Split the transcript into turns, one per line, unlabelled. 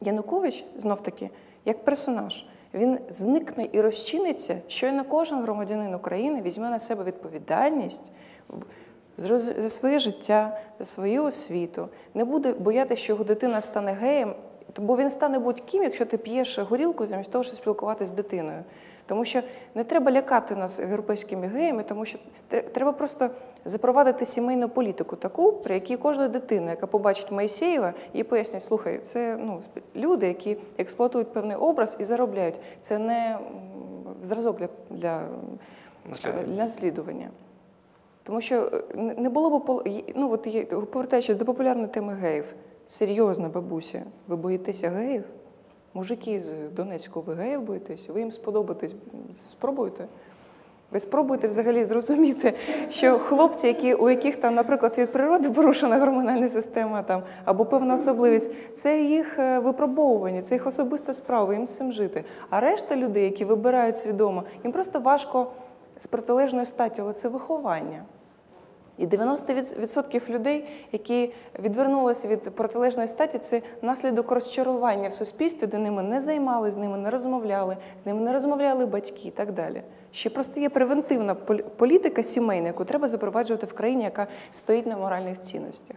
Янукович знов таки, як персонаж, він зникне і розчиниться, щойно кожен громадянин України візьме на себе відповідальність за своє життя, за свою освіту, не буде боятися, що його дитина стане геєм, бо він стане будь-ким, якщо ти п'єш горілку замість того, щоб спілкуватися з дитиною. Тому що не треба лякати нас європейськими геями, тому що треба просто запровадити сімейну політику таку, при якій кожна дитина, яка побачить Моїсеєва, їй пояснять, слухай, це ну, люди, які експлуатують певний образ і заробляють. Це не зразок для, для,
Наслідування.
для наслідування. Тому що е, не було б ну от повертаючись до популярної теми геїв, серйозна бабуся, ви боїтеся геїв? Мужики з Донецького, ви геїв боїтеся? Ви їм сподобатись? Спробуйте. Ви спробуйте взагалі зрозуміти, що хлопці, які, у яких там, наприклад, від природи порушена гормональна система там, або певна особливість, це їх е, випробовування, це їх особиста справа, їм з цим жити. А решта людей, які вибирають свідомо, їм просто важко з протилежною статтю, але це виховання. І 90% людей, які відвернулися від протилежної статі, це наслідок розчарування в суспільстві, де ними не займали, з ними не розмовляли, ними не розмовляли батьки і так далі. Ще просто є превентивна полі- політика сімейна, яку треба запроваджувати в країні, яка стоїть на моральних цінностях.